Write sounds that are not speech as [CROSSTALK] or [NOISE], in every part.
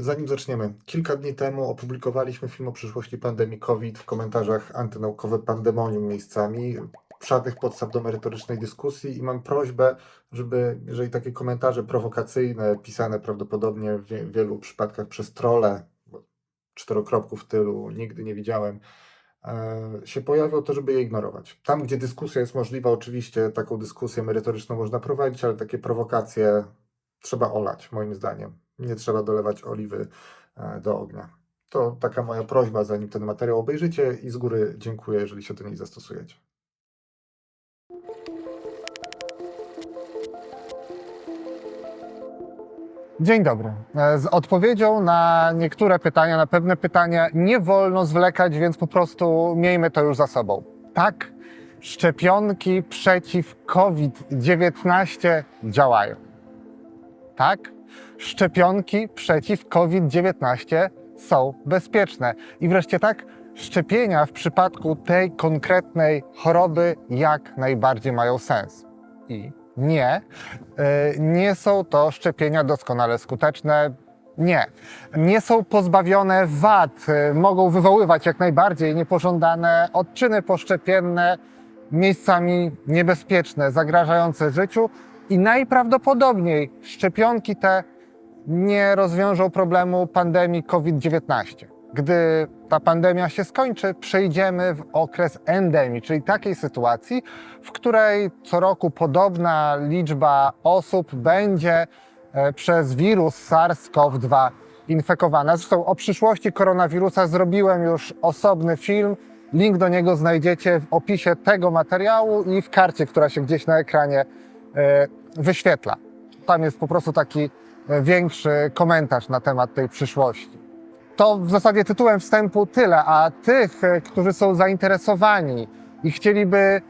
Zanim zaczniemy, kilka dni temu opublikowaliśmy film o przyszłości pandemii COVID w komentarzach antynaukowe pandemonium miejscami. Żadnych podstaw do merytorycznej dyskusji i mam prośbę, żeby, jeżeli takie komentarze prowokacyjne, pisane prawdopodobnie w wie- wielu przypadkach przez trole, czterokropków tylu nigdy nie widziałem, e, się pojawią, to żeby je ignorować. Tam, gdzie dyskusja jest możliwa, oczywiście taką dyskusję merytoryczną można prowadzić, ale takie prowokacje trzeba olać, moim zdaniem. Nie trzeba dolewać oliwy e, do ognia. To taka moja prośba, zanim ten materiał obejrzycie i z góry dziękuję, jeżeli się do niej zastosujecie. Dzień dobry. E, Z odpowiedzią na niektóre pytania, na pewne pytania nie wolno zwlekać, więc po prostu miejmy to już za sobą. Tak, szczepionki przeciw COVID-19 działają. Tak, szczepionki przeciw COVID-19 są bezpieczne. I wreszcie tak, szczepienia w przypadku tej konkretnej choroby jak najbardziej mają sens. I nie, E, Nie są to szczepienia doskonale skuteczne. Nie. Nie są pozbawione wad. E, Mogą wywoływać jak najbardziej niepożądane odczyny poszczepienne, miejscami niebezpieczne, zagrażające życiu i najprawdopodobniej szczepionki te nie rozwiążą problemu pandemii COVID-19. Gdy ta pandemia się skończy, przejdziemy w okres endemii, czyli takiej sytuacji, w której co roku podobna liczba osób będzie e, przez wirus SARS-CoV-2 infekowana. Zresztą o przyszłości koronawirusa zrobiłem już osobny film. Link do niego znajdziecie w opisie tego materiału i w karcie, która się gdzieś na ekranie e, wyświetla. Tam jest po prostu taki większy komentarz na temat tej przyszłości. To w zasadzie tytułem wstępu tyle, a tych, e, którzy są zainteresowani i chcieliby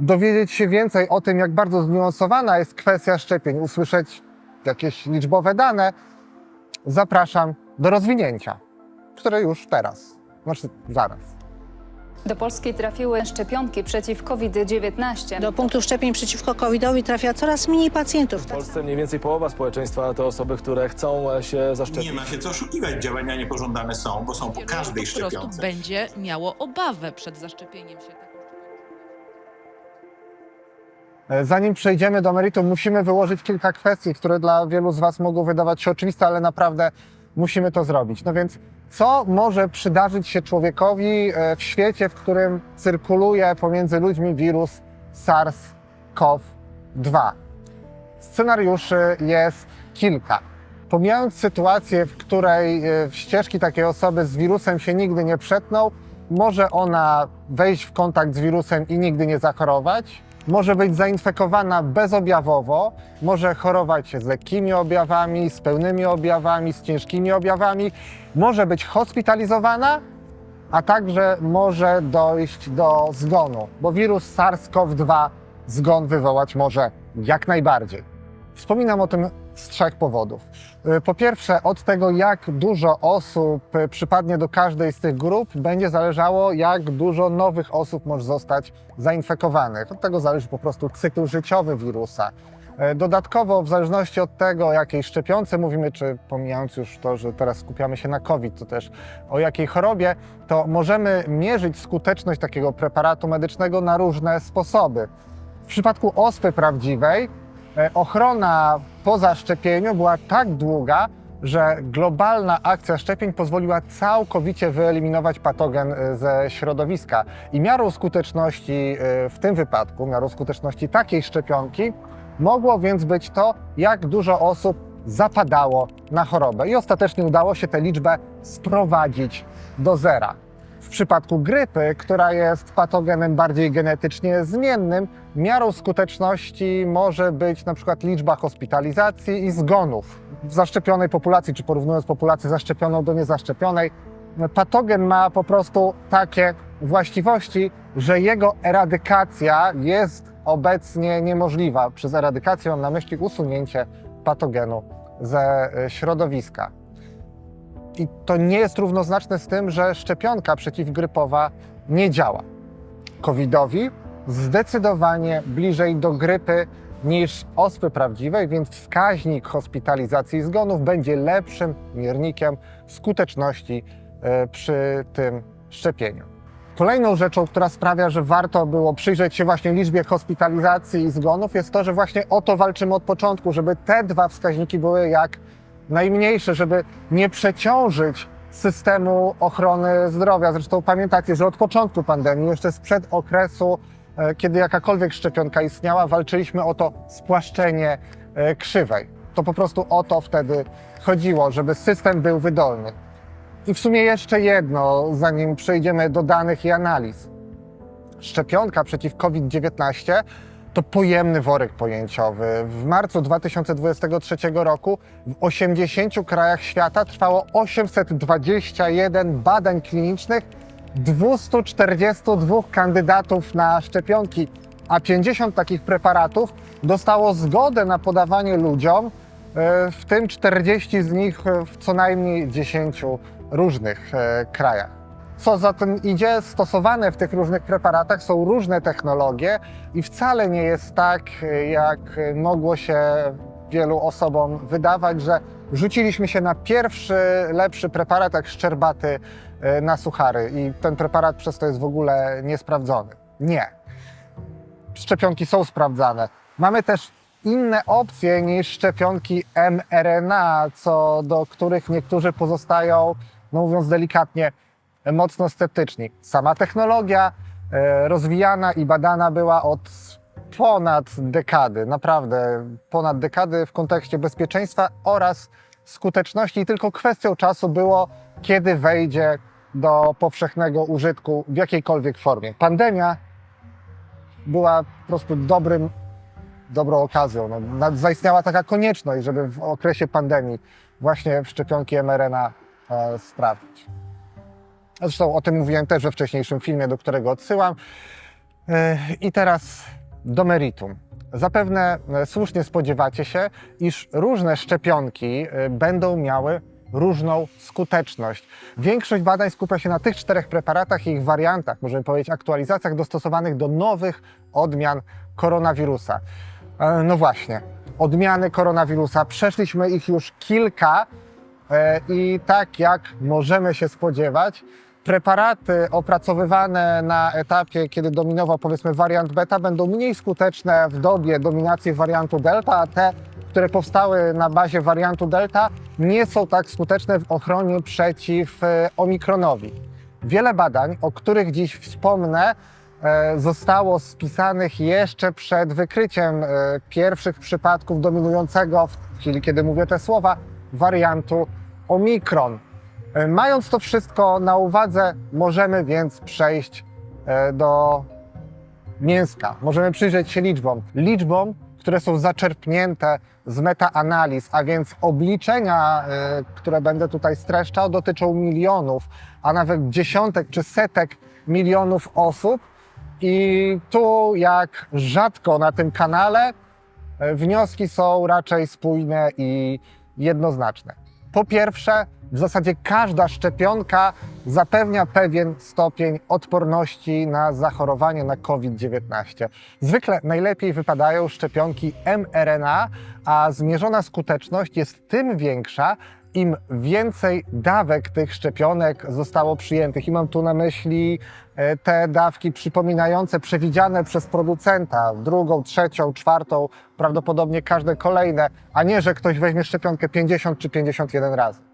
dowiedzieć się więcej o tym, jak bardzo zniuansowana jest kwestia szczepień, usłyszeć jakieś liczbowe dane, zapraszam do rozwinięcia, które już teraz, znaczy zaraz. Do Polski trafiły szczepionki przeciw COVID-19. Do punktu szczepień przeciwko COVID-owi trafia coraz mniej pacjentów. W Polsce mniej więcej połowa społeczeństwa to osoby, które chcą się zaszczepić. Nie ma się co oszukiwać, działania niepożądane są, bo są po każdej po prostu szczepionce. będzie miało obawę przed zaszczepieniem się. E, Zanim przejdziemy do meritum, musimy wyłożyć kilka kwestii, które dla wielu z Was mogą wydawać się oczywiste, ale naprawdę musimy to zrobić. No więc, co może przydarzyć się człowiekowi e, w świecie, w którym cyrkuluje pomiędzy ludźmi wirus SARS-CoV-2? Scenariuszy jest kilka. Pomijając sytuację, w której e, ścieżki takiej osoby z wirusem się nigdy nie przetną, może ona wejść w kontakt z wirusem i nigdy nie zachorować, może być zainfekowana bezobjawowo, może chorować z lekkimi objawami, z pełnymi objawami, z ciężkimi objawami, może być hospitalizowana, a także może dojść do zgonu, bo wirus SARS-CoV-2 zgon wywołać może jak najbardziej. Wspominam o tym z trzech powodów. Y, Po pierwsze, od tego, jak dużo osób y, przypadnie do każdej z tych grup, będzie zależało, jak dużo nowych osób może zostać zainfekowanych. Od tego zależy po prostu cykl życiowy wirusa. Y, Dodatkowo, w zależności od tego, o jakiej szczepionce mówimy, czy pomijając już to, że teraz skupiamy się na COVID, to też o jakiej chorobie, to możemy mierzyć skuteczność takiego preparatu medycznego na różne sposoby. W przypadku ospy prawdziwej ochrona po zaszczepieniu była tak długa, że globalna akcja szczepień pozwoliła całkowicie wyeliminować patogen e, ze środowiska. I miarą skuteczności e, w tym wypadku, miarą skuteczności takiej szczepionki, mogło więc być to, jak dużo osób zapadało na chorobę. I ostatecznie udało się tę liczbę sprowadzić do zera. W przypadku grypy, która jest patogenem bardziej genetycznie zmiennym, miarą skuteczności może być przykład liczba hospitalizacji i zgonów w zaszczepionej populacji, czy porównując populację zaszczepioną do niezaszczepionej. Patogen ma po prostu takie właściwości, że jego eradykacja jest obecnie niemożliwa. Przez eradykację mam na myśli usunięcie patogenu ze środowiska. I to nie jest równoznaczne z tym, że szczepionka przeciwgrypowa nie działa. COVID-owi zdecydowanie bliżej do grypy niż ospy prawdziwej, więc wskaźnik hospitalizacji i zgonów będzie lepszym miernikiem skuteczności e, przy tym szczepieniu. Kolejną rzeczą, która sprawia, że warto było przyjrzeć się właśnie liczbie hospitalizacji i zgonów, jest to, że właśnie o to walczymy od początku, żeby te dwa wskaźniki były jak najmniejsze, żeby nie przeciążyć systemu ochrony zdrowia. Zresztą pamiętacie, że od początku pandemii, jeszcze sprzed okresu, e, kiedy jakakolwiek szczepionka istniała, walczyliśmy o to spłaszczenie e, krzywej. To po prostu o to wtedy chodziło, żeby system był wydolny. I w sumie jeszcze jedno, zanim przejdziemy do danych i analiz. Szczepionka przeciw COVID-19 to pojemny worek pojęciowy. W marcu 2023 roku w 80 krajach świata trwało 821 badań klinicznych 242 kandydatów na szczepionki, a 50 takich preparatów dostało zgodę na podawanie ludziom, e, w tym 40 z nich w co najmniej 10 różnych e, krajach. Co za tym idzie, stosowane w tych różnych preparatach są różne technologie i wcale nie jest tak, jak mogło się wielu osobom wydawać, że rzuciliśmy się na pierwszy, lepszy preparat, jak szczerbaty e, na suchary i ten preparat przez to jest w ogóle niesprawdzony. Nie. Szczepionki są sprawdzane. Mamy też inne opcje niż szczepionki mRNA, co do których niektórzy pozostają, no mówiąc delikatnie, mocno sceptyczni. Sama technologia e, rozwijana i badana była od ponad dekady, naprawdę ponad dekady w kontekście bezpieczeństwa oraz skuteczności. I tylko kwestią czasu było, kiedy wejdzie do powszechnego użytku w jakiejkolwiek formie. Pandemia była po prostu dobrym, dobrą okazją. No, zaistniała taka konieczność, żeby w okresie pandemii właśnie szczepionki mRNA e, sprawdzić. Zresztą o tym mówiłem też we wcześniejszym filmie, do którego odsyłam. E, I teraz do meritum. Zapewne e, słusznie spodziewacie się, iż różne szczepionki e, będą miały różną skuteczność. Większość badań skupia się na tych czterech preparatach i ich wariantach, możemy powiedzieć aktualizacjach dostosowanych do nowych odmian koronawirusa. No właśnie, odmiany koronawirusa, przeszliśmy ich już kilka i tak jak możemy się spodziewać, preparaty opracowywane na etapie, kiedy dominował powiedzmy wariant beta, będą mniej skuteczne w dobie dominacji wariantu delta, a te, które powstały na bazie wariantu delta, nie są tak skuteczne w ochronie przeciw e, omikronowi. Wiele badań, o których dziś wspomnę, e, zostało spisanych jeszcze przed wykryciem e, pierwszych przypadków dominującego, chwili kiedy mówię te słowa, wariantu omikron. E, Mając to wszystko na uwadze, możemy więc przejść e, do mięska. Możemy przyjrzeć się liczbom. Liczbom, które są zaczerpnięte z metaanaliz, a więc obliczenia, e, które będę tutaj streszczał, dotyczą milionów, a nawet dziesiątek czy setek milionów osób. I tu, jak rzadko na tym kanale, wnioski są raczej spójne i jednoznaczne. Po pierwsze, w zasadzie każda szczepionka zapewnia pewien stopień odporności na zachorowanie na COVID-19. Zwykle najlepiej wypadają szczepionki mRNA, a zmierzona skuteczność jest tym większa, im więcej dawek tych szczepionek zostało przyjętych. I mam tu na myśli e, te dawki przypominające przewidziane przez producenta, drugą, trzecią, czwartą, prawdopodobnie każde kolejne, a nie, że ktoś weźmie szczepionkę 50 czy 51 razy.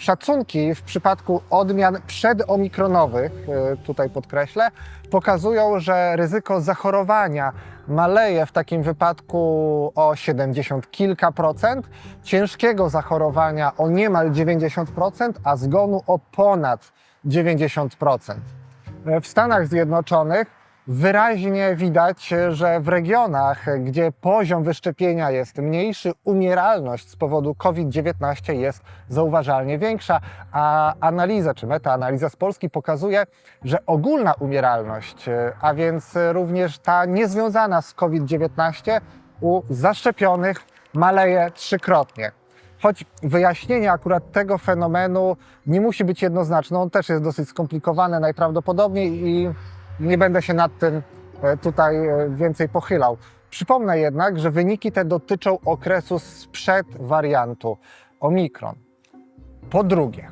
Szacunki w przypadku odmian przedomikronowych, e, tutaj podkreślę, pokazują, że ryzyko zachorowania maleje w takim wypadku o 70 kilka procent, ciężkiego zachorowania o niemal 90%, a zgonu o ponad 90%. W Stanach Zjednoczonych wyraźnie widać, że w regionach, gdzie poziom wyszczepienia jest mniejszy, umieralność z powodu COVID-19 jest zauważalnie większa, a analiza czy metaanaliza z Polski pokazuje, że ogólna umieralność, a więc również ta niezwiązana z COVID-19 u zaszczepionych maleje trzykrotnie. Choć wyjaśnienie akurat tego fenomenu nie musi być jednoznaczne, on też jest dosyć skomplikowany najprawdopodobniej i nie będę się nad tym e, tutaj e, więcej pochylał. Przypomnę jednak, że wyniki te dotyczą okresu sprzed wariantu Omikron. Po drugie,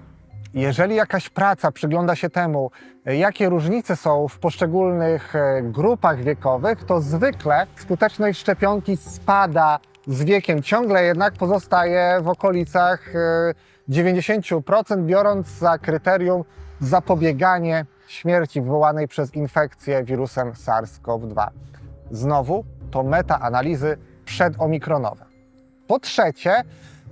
jeżeli jakaś praca przygląda się temu, jakie różnice są w poszczególnych e, grupach wiekowych, to zwykle skuteczność szczepionki spada z wiekiem, ciągle jednak pozostaje w okolicach e, 90%, biorąc za kryterium zapobieganie śmierci wywołanej przez infekcję wirusem SARS-CoV-2. Znowu to metaanalizy przedomikronowe. Po trzecie,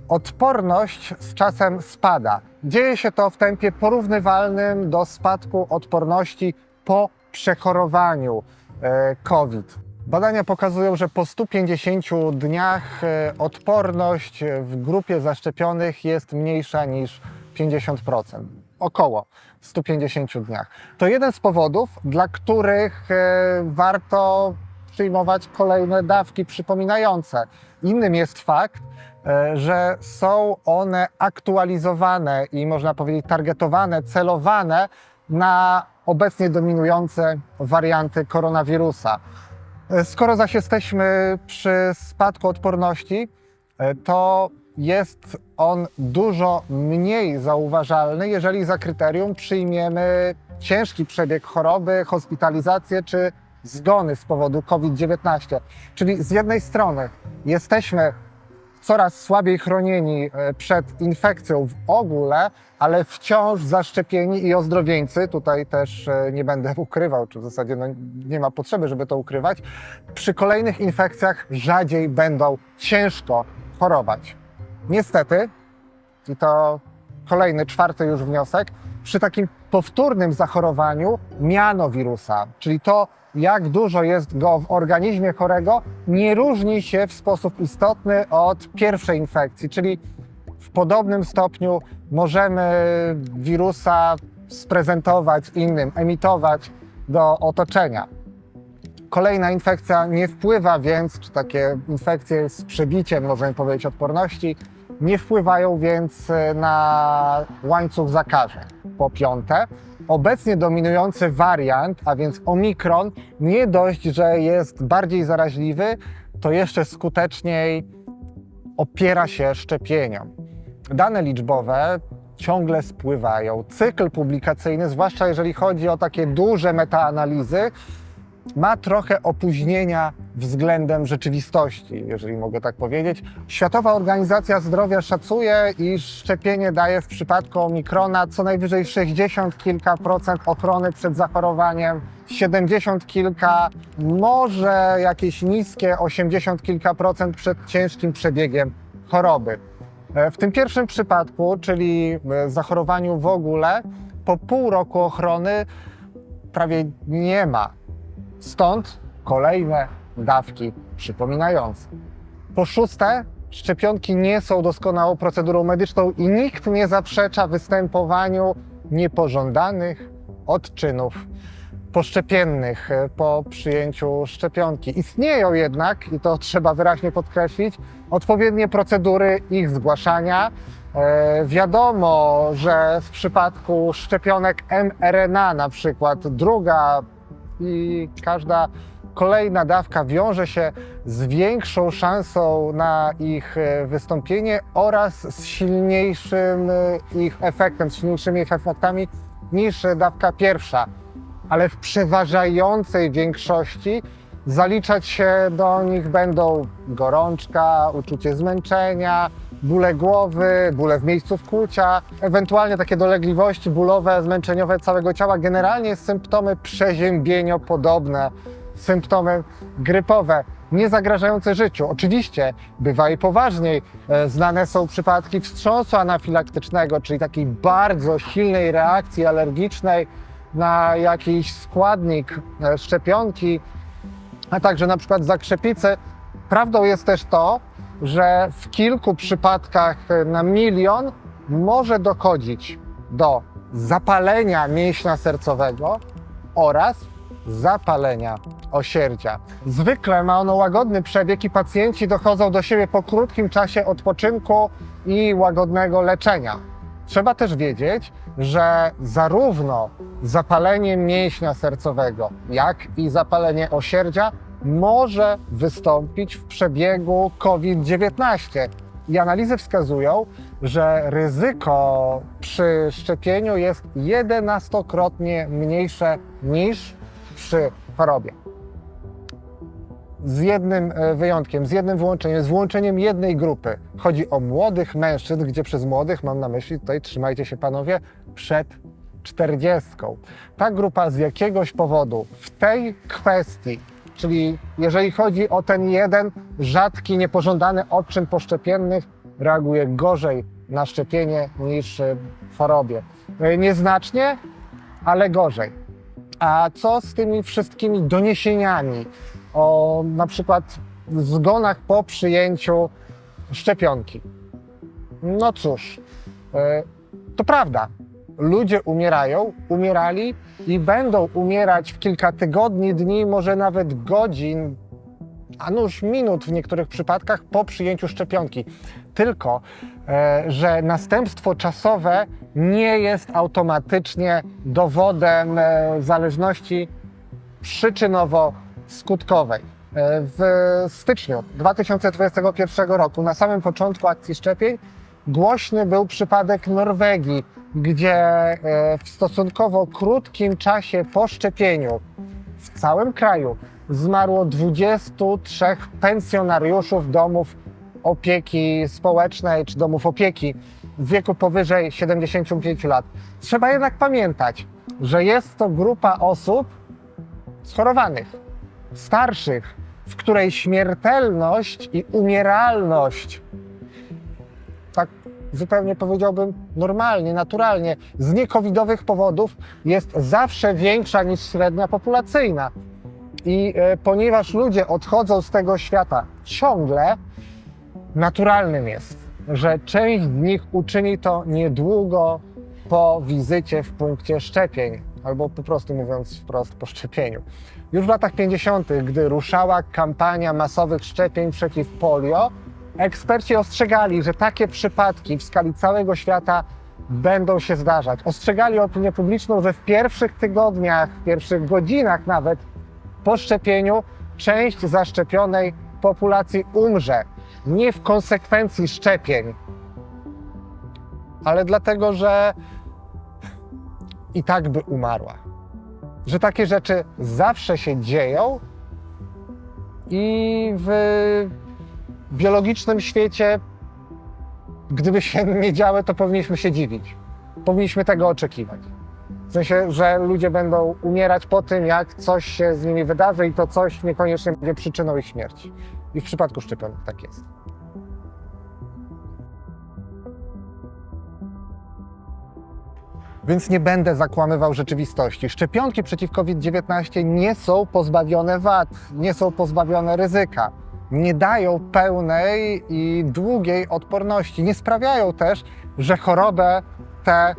odporność z czasem spada. Dzieje się to w tempie porównywalnym do spadku odporności po przechorowaniu e, COVID. Badania pokazują, że po 150 dniach e, odporność w grupie zaszczepionych jest mniejsza niż 50%. Około 150 dniach. To jeden z powodów, dla których e, warto przyjmować kolejne dawki przypominające. Innym jest fakt, e, że są one aktualizowane i można powiedzieć targetowane, celowane na obecnie dominujące warianty koronawirusa. E, Skoro zaś jesteśmy przy spadku odporności, to jest on dużo mniej zauważalny, jeżeli za kryterium przyjmiemy ciężki przebieg choroby, hospitalizację czy zgony z powodu COVID-19. Czyli z jednej strony jesteśmy coraz słabiej chronieni e, przed infekcją w ogóle, ale wciąż zaszczepieni i ozdrowieńcy, tutaj też e, nie będę [LAUGHS] ukrywał, czy w zasadzie no, nie ma potrzeby, żeby to ukrywać, przy kolejnych infekcjach rzadziej będą ciężko chorować. Niestety, i to kolejny, czwarty już wniosek, przy takim powtórnym zachorowaniu miano wirusa, czyli to, jak dużo jest go w organizmie chorego, nie różni się w sposób istotny od pierwszej infekcji, czyli w podobnym stopniu możemy wirusa sprezentować innym, emitować do otoczenia. Kolejna infekcja nie wpływa więc, czy takie infekcje z przebiciem, możemy powiedzieć, odporności, nie wpływają więc e, na łańcuch zakażeń. Po piąte, obecnie dominujący wariant, a więc omikron, nie dość, że jest bardziej zaraźliwy, to jeszcze skuteczniej opiera się szczepieniom. Dane liczbowe ciągle spływają. Cykl publikacyjny, zwłaszcza jeżeli chodzi o takie duże metaanalizy, ma trochę opóźnienia względem rzeczywistości, jeżeli mogę tak powiedzieć. Światowa Organizacja Zdrowia szacuje, iż szczepienie daje w przypadku omikrona co najwyżej 60 kilka procent ochrony przed zachorowaniem, 70 kilka, może jakieś niskie 80 kilka procent przed ciężkim przebiegiem choroby. E, W tym pierwszym przypadku, czyli e, zachorowaniu w ogóle, po pół roku ochrony prawie nie ma Stąd kolejne dawki przypominające. Po szóste, szczepionki nie są doskonałą procedurą medyczną i nikt nie zaprzecza występowaniu niepożądanych odczynów poszczepiennych po przyjęciu szczepionki. Istnieją jednak, i to trzeba wyraźnie podkreślić, odpowiednie procedury ich zgłaszania. E, wiadomo, że w przypadku szczepionek mRNA na przykład druga i każda kolejna dawka wiąże się z większą szansą na ich e, wystąpienie oraz z silniejszym e, ich efektem, z silniejszymi ich efektami niż dawka pierwsza. Ale w przeważającej większości zaliczać się do nich będą gorączka, uczucie zmęczenia, bóle głowy, bóle w miejscu wkłucia, ewentualnie takie dolegliwości bólowe, zmęczeniowe całego ciała. Generalnie symptomy przeziębieniopodobne, symptomy grypowe, nie zagrażające życiu. Oczywiście bywa i poważniej. E, Znane są przypadki wstrząsu anafilaktycznego, czyli takiej bardzo silnej reakcji alergicznej na jakiś składnik e, szczepionki, a także na przykład zakrzepicy. Prawdą jest też to, że w kilku przypadkach na milion może dochodzić do zapalenia mięśnia sercowego oraz zapalenia osierdzia. Zwykle ma ono łagodny przebieg i pacjenci dochodzą do siebie po krótkim czasie odpoczynku i łagodnego leczenia. Trzeba też wiedzieć, że zarówno zapalenie mięśnia sercowego, jak i zapalenie osierdzia może wystąpić w przebiegu COVID-19. I analizy wskazują, że ryzyko przy szczepieniu jest 11-krotnie mniejsze niż przy chorobie. Z jednym e, wyjątkiem, z jednym wyłączeniem, z wyłączeniem jednej grupy. Chodzi o młodych mężczyzn, gdzie przez młodych mam na myśli, tutaj trzymajcie się panowie, przed 40. Ta grupa z jakiegoś powodu w tej kwestii, czyli jeżeli chodzi o ten jeden rzadki, niepożądany odczyn poszczepiennych, reaguje gorzej na szczepienie niż e, w chorobie. E, Nieznacznie, ale gorzej. A co z tymi wszystkimi doniesieniami o na przykład zgonach po przyjęciu szczepionki? No cóż, e, to prawda. Ludzie umierają, umierali i będą umierać w kilka tygodni, dni, może nawet godzin, a nuż minut w niektórych przypadkach po przyjęciu szczepionki. Tylko, e, że następstwo czasowe nie jest automatycznie dowodem e, zależności przyczynowo-skutkowej. E, W styczniu 2021 roku, na samym początku akcji szczepień, głośny był przypadek Norwegii, gdzie e, w stosunkowo krótkim czasie po szczepieniu w całym kraju zmarło 23 pensjonariuszów domów opieki społecznej czy domów opieki w wieku powyżej 75 lat. Trzeba jednak pamiętać, że jest to grupa osób schorowanych, starszych, w której śmiertelność i umieralność, tak zupełnie powiedziałbym normalnie, naturalnie, z niekowidowych powodów jest zawsze większa niż średnia populacyjna. I e, ponieważ ludzie odchodzą z tego świata ciągle, naturalnym jest, że część z nich uczyni to niedługo po wizycie w punkcie szczepień, albo po prostu mówiąc wprost po szczepieniu. Już w latach 50., gdy ruszała kampania masowych szczepień przeciw polio, eksperci ostrzegali, że takie przypadki w skali całego świata będą się zdarzać. Ostrzegali opinię publiczną, że w pierwszych tygodniach, w pierwszych godzinach nawet po szczepieniu część zaszczepionej populacji umrze. Nie w konsekwencji szczepień, ale dlatego, że i tak by umarła. Że takie rzeczy zawsze się dzieją i w biologicznym świecie, gdyby się [LAUGHS] nie działy, to powinniśmy się dziwić. Powinniśmy tego oczekiwać. W sensie, że ludzie będą umierać po tym, jak coś się z nimi wydarzy i to coś niekoniecznie będzie przyczyną ich śmierci. I w przypadku szczepionek tak jest. Więc nie będę zakłamywał rzeczywistości. Szczepionki przeciw COVID-19 nie są pozbawione wad, nie są pozbawione ryzyka. Nie dają pełnej i długiej odporności. Nie sprawiają też, że chorobę tę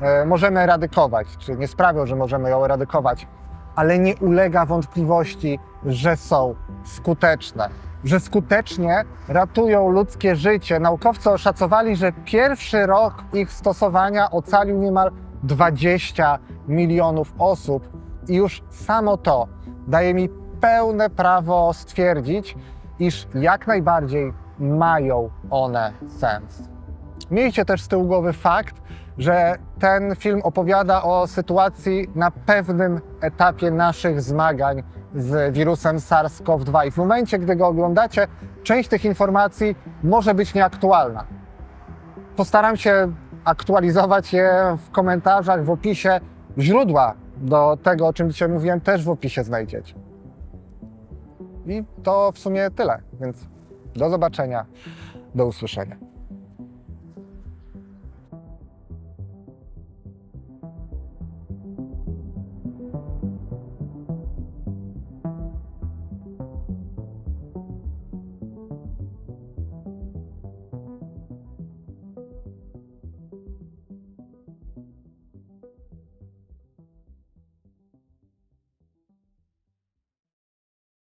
e, możemy eradykować, czy nie sprawią, że możemy ją eradykować, ale nie ulega wątpliwości, że są skuteczne. Że skutecznie ratują ludzkie życie. Naukowcy oszacowali, że pierwszy rok ich stosowania ocalił niemal 20 milionów osób i już samo to daje mi pełne prawo stwierdzić, iż jak najbardziej mają one sens. Miejcie też z tyłu głowy fakt, że ten film opowiada o sytuacji na pewnym etapie naszych zmagań z wirusem SARS-CoV-2 i w momencie, gdy go oglądacie, część tych informacji może być nieaktualna. Postaram się aktualizować je w komentarzach, w opisie. Źródła do tego, o czym dzisiaj mówiłem, też w opisie znajdziecie. I to w sumie tyle, więc do zobaczenia, do usłyszenia.